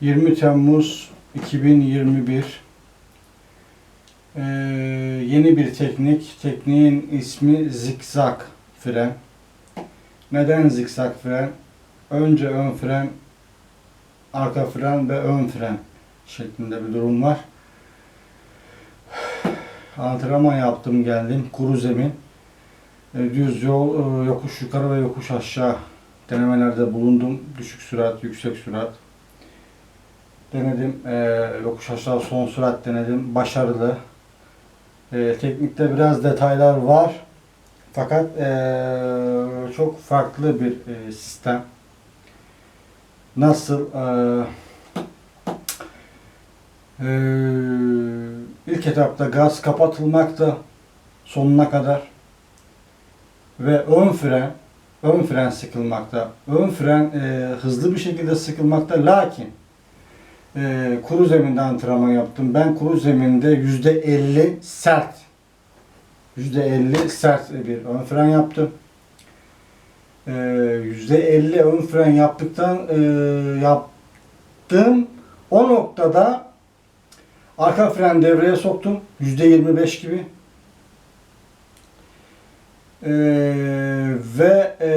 20 Temmuz 2021 Ee, yeni bir teknik. Tekniğin ismi zikzak fren. Neden zikzak fren? Önce ön fren, arka fren ve ön fren şeklinde bir durum var. Antrenman yaptım geldim. Kuru zemin. E, Düz yol, e, yokuş yukarı ve yokuş aşağı denemelerde bulundum. Düşük sürat, yüksek sürat. Denedim. E, yokuş aşağı son sürat denedim. Başarılı. E, teknikte biraz detaylar var. Fakat e, çok farklı bir e, sistem. Nasıl? E, e, ilk etapta gaz kapatılmakta sonuna kadar ve ön fren ön fren sıkılmakta. Ön fren e, hızlı bir şekilde sıkılmakta lakin e, kuru zeminde antrenman yaptım. Ben kuru zeminde yüzde 50 sert yüzde 50 sert bir ön fren yaptım. E, yüzde 50 ön fren yaptıktan e, yaptım. O noktada arka fren devreye soktum. Yüzde 25 gibi. Ee, ve e,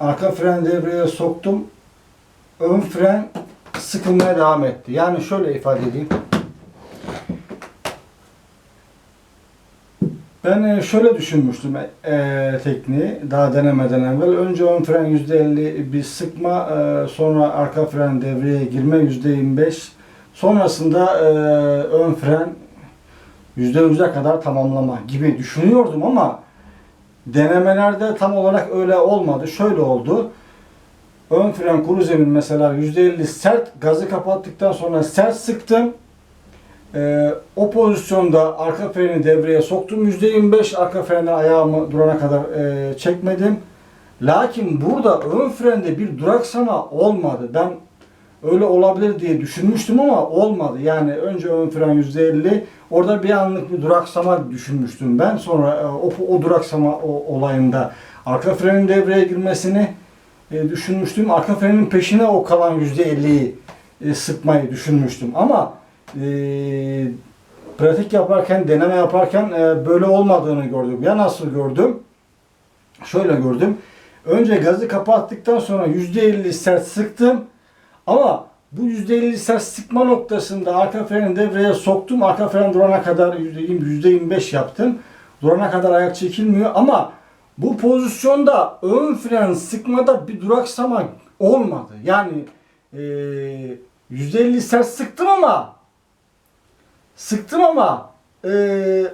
arka fren devreye soktum. Ön fren sıkılmaya devam etti. Yani şöyle ifade edeyim. Ben e, şöyle düşünmüştüm e, tekniği daha denemeden evvel. Önce ön fren %50 bir sıkma, e, sonra arka fren devreye girme %25. Sonrasında e, ön fren %100'e kadar tamamlama gibi düşünüyordum ama denemelerde tam olarak öyle olmadı. Şöyle oldu. Ön fren kuru zemin mesela %50 sert. Gazı kapattıktan sonra sert sıktım. Ee, o pozisyonda arka freni devreye soktum. %25 arka frenden ayağımı durana kadar e, çekmedim. Lakin burada ön frende bir duraksama olmadı. Ben öyle olabilir diye düşünmüştüm ama olmadı. Yani önce ön fren %50, orada bir anlık bir duraksama düşünmüştüm ben. Sonra e, o, o duraksama o, olayında arka frenin devreye girmesini e, düşünmüştüm. Arka frenin peşine o kalan %50'yi e, sıkmayı düşünmüştüm. Ama e, pratik yaparken, deneme yaparken e, böyle olmadığını gördüm. Ya nasıl gördüm? Şöyle gördüm. Önce gazı kapattıktan sonra %50 sert sıktım. Ama bu %50 sert sıkma noktasında arka freni devreye soktum. Arka fren durana kadar %20, %25 yaptım. Durana kadar ayak çekilmiyor ama bu pozisyonda ön fren sıkmada bir duraksama olmadı. Yani e, %50 sert sıktım ama sıktım ama e,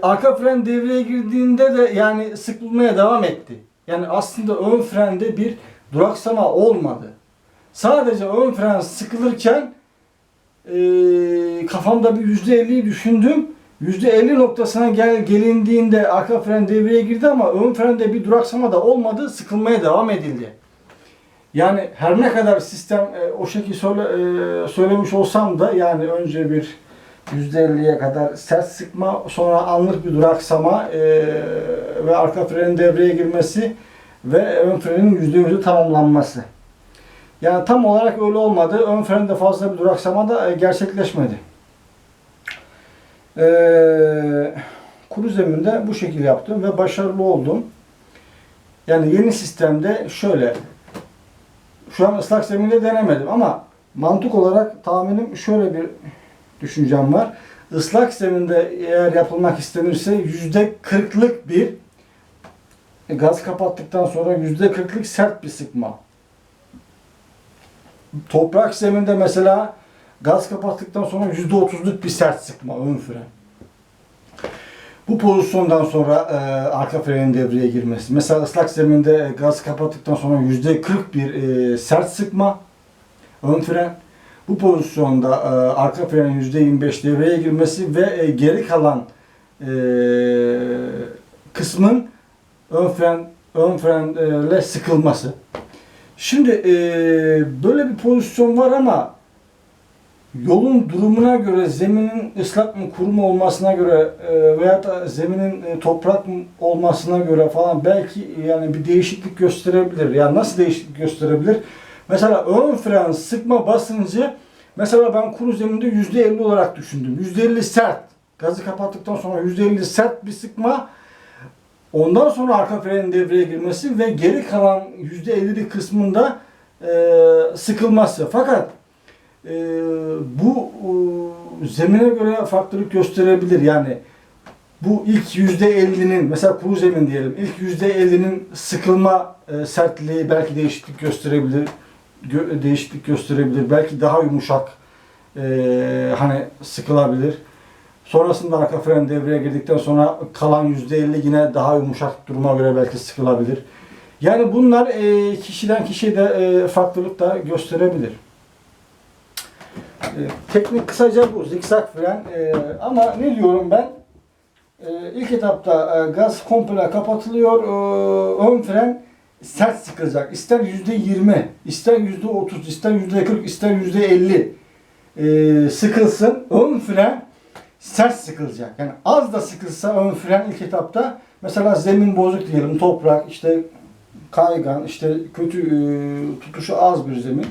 arka fren devreye girdiğinde de yani sıkılmaya devam etti. Yani aslında ön frende bir duraksama olmadı. Sadece ön fren sıkılırken e, kafamda bir yüzde 50'yi düşündüm. Yüzde 50 noktasına gel, gelindiğinde arka fren devreye girdi ama ön frende bir duraksama da olmadı. Sıkılmaya devam edildi. Yani her ne kadar sistem e, o şekilde söyle, e, söylemiş olsam da yani önce bir %50'ye kadar sert sıkma, sonra anlık bir duraksama e, ve arka frenin devreye girmesi ve ön frenin %100'ü tamamlanması. Yani tam olarak öyle olmadı. Ön frende fazla bir duraksama da e, gerçekleşmedi. Ee, kuru zeminde bu şekilde yaptım ve başarılı oldum. Yani yeni sistemde şöyle. Şu an ıslak zeminde denemedim ama mantık olarak tahminim şöyle bir düşüncem var. Islak zeminde eğer yapılmak istenirse yüzde kırklık bir gaz kapattıktan sonra yüzde kırklık sert bir sıkma toprak zeminde mesela gaz kapattıktan sonra %30'luk bir sert sıkma ön fren. Bu pozisyondan sonra e, arka frenin devreye girmesi. Mesela ıslak zeminde gaz kapattıktan sonra %40 bir e, sert sıkma ön fren. Bu pozisyonda e, arka frenin %25 devreye girmesi ve e, geri kalan e, kısmın ön fren ön frenle sıkılması. Şimdi e, böyle bir pozisyon var ama yolun durumuna göre zeminin ıslak mı kuru mu olmasına göre e, veya da zeminin e, toprak mı olmasına göre falan belki yani bir değişiklik gösterebilir. Yani nasıl değişiklik gösterebilir? Mesela ön fren sıkma basıncı Mesela ben kuru zeminde %50 olarak düşündüm. %50 sert. Gazı kapattıktan sonra %50 sert bir sıkma. Ondan sonra arka frenin devreye girmesi ve geri kalan %50'lik kısmında e, sıkılması. Fakat e, bu e, zemine göre farklılık gösterebilir. Yani bu ilk %50'nin mesela kuru zemin diyelim ilk %50'nin sıkılma e, sertliği belki değişiklik gösterebilir. Gö- değişiklik gösterebilir. Belki daha yumuşak e, hani sıkılabilir. Sonrasında arka fren devreye girdikten sonra kalan %50 yine daha yumuşak duruma göre belki sıkılabilir. Yani bunlar e, kişiden kişiye de e, farklılık da gösterebilir. E, teknik kısaca bu zikzak fren. E, ama ne diyorum ben? E, ilk etapta e, gaz komple kapatılıyor. E, ön fren sert sıkılacak. İster %20, ister %30, ister %40, ister %50 e, sıkılsın. Ön fren sert sıkılacak. Yani az da sıkılsa ön fren ilk etapta mesela zemin bozuk diyelim, toprak, işte kaygan, işte kötü e, tutuşu az bir zemin.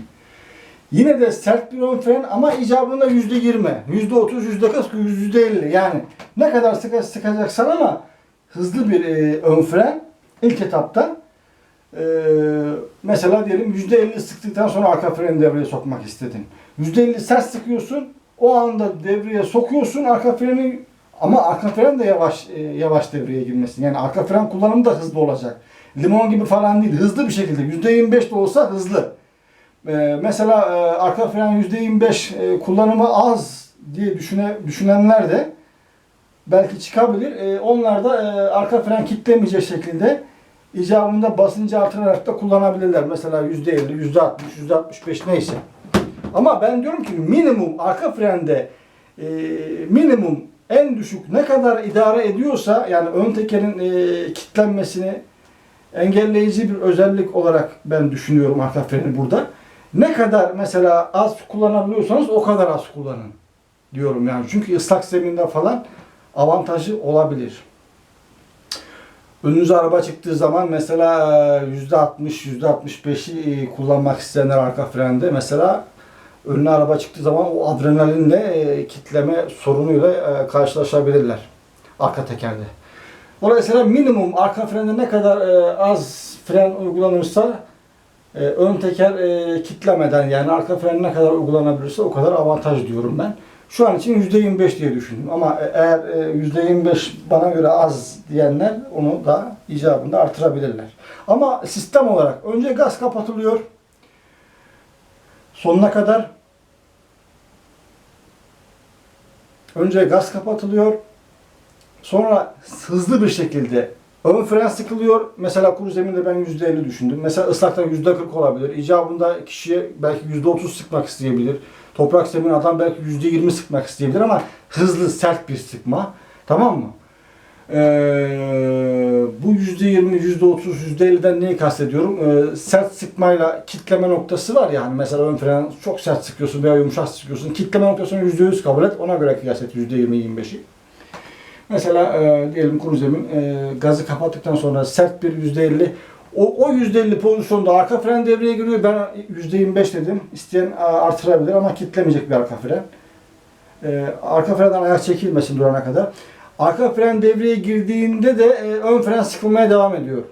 Yine de sert bir ön fren ama icabında yüzde yirmi, yüzde otuz, yüzde kırk, yüzde elli. Yani ne kadar sıka sıkacaksan ama hızlı bir e, ön fren ilk etapta e, mesela diyelim yüzde elli sıktıktan sonra arka freni devreye sokmak istedin. Yüzde elli sert sıkıyorsun, o anda devreye sokuyorsun arka freni ama arka fren de yavaş e, yavaş devreye girmesin. Yani arka fren kullanımı da hızlı olacak. Limon gibi falan değil, hızlı bir şekilde. Yüzde yirmi beş de olsa hızlı. Ee, mesela e, arka fren %25 e, kullanımı az diye düşüne, düşünenler de belki çıkabilir. E, onlar da e, arka fren kitlemeyecek şekilde icabında basıncı artırarak da kullanabilirler. Mesela %50, %60, %65 neyse. Ama ben diyorum ki minimum arka frende minimum en düşük ne kadar idare ediyorsa yani ön tekerin e, kitlenmesini engelleyici bir özellik olarak ben düşünüyorum arka freni burada. Ne kadar mesela az kullanabiliyorsanız o kadar az kullanın diyorum yani. Çünkü ıslak zeminde falan avantajı olabilir. Önünüze araba çıktığı zaman mesela %60, %65'i kullanmak isteyenler arka frende mesela önüne araba çıktığı zaman o adrenalinle e, kitleme sorunuyla e, karşılaşabilirler arka tekerde. Dolayısıyla minimum arka frende ne kadar e, az fren uygulanırsa e, ön teker e, kitlemeden yani arka fren ne kadar uygulanabilirse o kadar avantaj diyorum ben. Şu an için %25 diye düşündüm ama e- eğer e, %25 bana göre az diyenler onu da icabında artırabilirler. Ama sistem olarak önce gaz kapatılıyor. Sonuna kadar önce gaz kapatılıyor. Sonra hızlı bir şekilde ön fren sıkılıyor. Mesela kuru zeminde ben %50 düşündüm. Mesela ıslakta %40 olabilir. İcabında kişiye belki %30 sıkmak isteyebilir. Toprak zemin adam belki %20 sıkmak isteyebilir ama hızlı, sert bir sıkma. Tamam mı? Ee, bu %20, %30, %50'den neyi kastediyorum? Ee, sert sıkmayla kitleme noktası var ya hani mesela ön fren çok sert sıkıyorsun veya yumuşak sıkıyorsun. Kitleme noktasını %100 kabul et. Ona göre kıyas et %20-25'i. Mesela e, diyelim kuru zemin e, gazı kapattıktan sonra sert bir %50 o, o %50 pozisyonda arka fren devreye giriyor. Ben %25 dedim. İsteyen a, artırabilir ama kitlemeyecek bir arka fren. E, arka frenden ayak çekilmesin durana kadar. Arka fren devreye girdiğinde de e, ön fren sıkılmaya devam ediyor.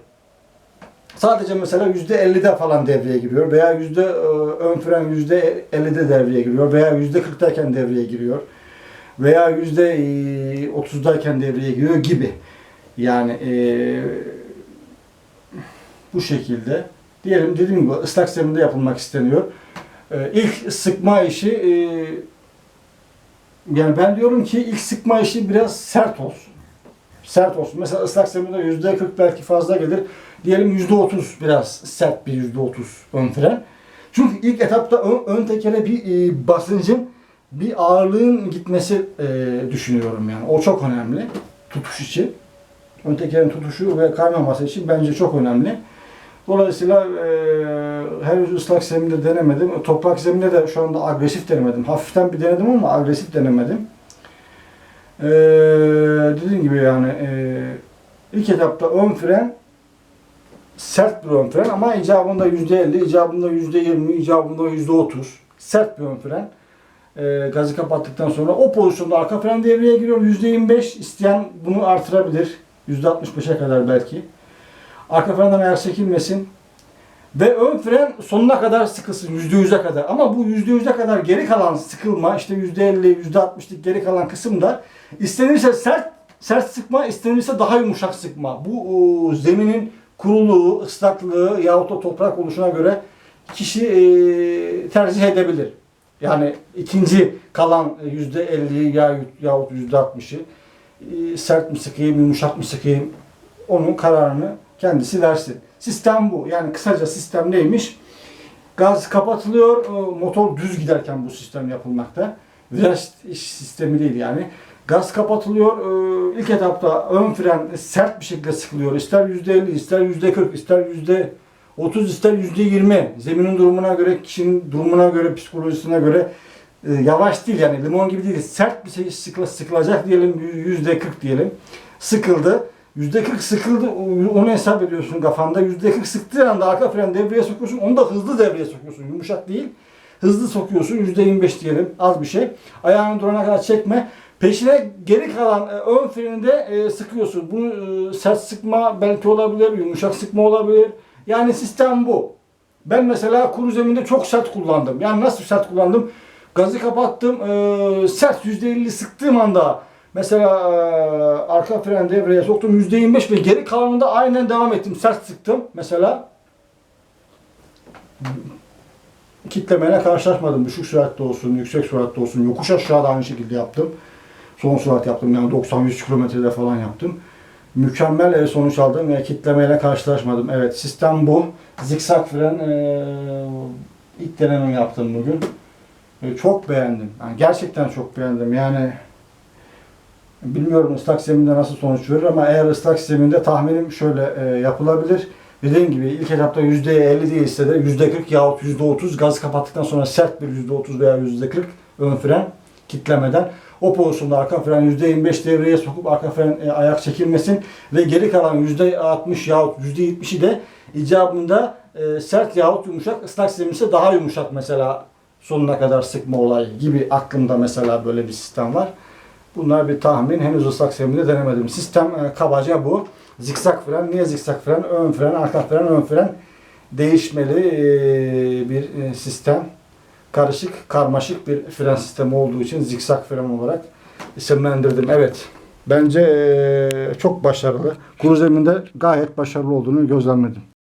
Sadece mesela %50'de falan devreye giriyor veya yüzde e, ön fren %50'de devreye giriyor veya %40'dayken devreye giriyor veya yüzde e, otuzdayken devreye giriyor gibi. Yani e, bu şekilde diyelim dediğim gibi ıslak zeminde yapılmak isteniyor. E, ilk sıkma işi e, yani ben diyorum ki ilk sıkma işi biraz sert olsun. Sert olsun. Mesela ıslak zeminde yüzde 40 belki fazla gelir. Diyelim yüzde 30 biraz sert bir yüzde 30 ön fren. Çünkü ilk etapta ön, ön tekere bir e, basıncın bir ağırlığın gitmesi e, düşünüyorum yani. O çok önemli tutuş için. Ön tekerin tutuşu ve kaymaması için bence çok önemli. Dolayısıyla e, henüz ıslak zeminde denemedim. Toprak zeminde de şu anda agresif denemedim. Hafiften bir denedim ama agresif denemedim. E, dediğim gibi yani e, ilk etapta ön fren sert bir ön fren ama icabında %50, icabında %20, icabında %30 sert bir ön fren. E, gazı kapattıktan sonra o pozisyonda arka fren devreye giriyor. %25 isteyen bunu artırabilir. %65'e kadar belki. Arka frenden ayak çekilmesin. Ve ön fren sonuna kadar sıkılsın %100'e kadar. Ama bu %100'e kadar geri kalan sıkılma işte %50, %60'lık geri kalan kısımda istenirse sert sert sıkma, istenirse daha yumuşak sıkma. Bu o, zeminin kuruluğu, ıslaklığı yahut da toprak oluşuna göre kişi e, tercih edebilir. Yani ikinci kalan %50'yi ya, yahut %60'ı e, sert mi sıkayım, yumuşak mı sıkayım onun kararını kendisi versin. Sistem bu. Yani kısaca sistem neymiş? Gaz kapatılıyor, e, motor düz giderken bu sistem yapılmakta. Viraj sistemi değil yani. Gaz kapatılıyor. e, İlk etapta ön fren sert bir şekilde sıkılıyor. İster %50, ister %40, ister %30, ister %20. Zeminin durumuna göre, kişinin durumuna göre, psikolojisine göre e, yavaş değil yani limon gibi değil. Sert bir şey sıkla, sıkılacak diyelim %40 diyelim. Sıkıldı. %40 sıkıldı onu hesap ediyorsun kafanda. %40 sıktığı anda arka fren devreye sokuyorsun. Onu da hızlı devreye sokuyorsun. Yumuşak değil. Hızlı sokuyorsun. %25 diyelim. Az bir şey. Ayağını durana kadar çekme. Peşine geri kalan e, ön freni de e, sıkıyorsun. Bunu e, sert sıkma belki olabilir. Yumuşak sıkma olabilir. Yani sistem bu. Ben mesela kuru zeminde çok sert kullandım. Yani nasıl sert kullandım? Gazı kapattım. E, sert %50 sıktığım anda mesela e, arka fren devreye soktum %25 ve geri kalanında aynen devam ettim. Sert sıktım. Mesela kitlemeyle karşılaşmadım. Düşük süratte olsun, yüksek süratte olsun. Yokuş aşağı da aynı şekilde yaptım. Son sürat yaptım. Yani 90-100 kilometrede falan yaptım. Mükemmel sonuç aldım ve kitlemeyle karşılaşmadım. Evet sistem bu. Zikzak fren e, ilk denememi yaptım bugün. E, çok beğendim. Yani gerçekten çok beğendim. Yani bilmiyorum ıslak zeminde nasıl sonuç verir ama eğer ıslak zeminde tahminim şöyle e, yapılabilir. Dediğim gibi ilk etapta %50 değilse de %40 yahut %30 gaz kapattıktan sonra sert bir %30 veya %40 ön fren kitlemeden o pozisyonda arka fren %25 devreye sokup arka fren e, ayak çekilmesin ve geri kalan %60 yahut %70'i de icabında e, sert yahut yumuşak ıslak zeminse daha yumuşak mesela sonuna kadar sıkma olayı gibi aklımda mesela böyle bir sistem var. Bunlar bir tahmin. Henüz ıslak zeminde denemedim. Sistem e, kabaca bu. Zikzak fren. Niye zikzak fren? Ön fren, arka fren, ön fren değişmeli e, bir e, sistem. Karışık, karmaşık bir fren sistemi olduğu için zikzak fren olarak isimlendirdim. Evet. Bence çok başarılı. Kuru zeminde gayet başarılı olduğunu gözlemledim.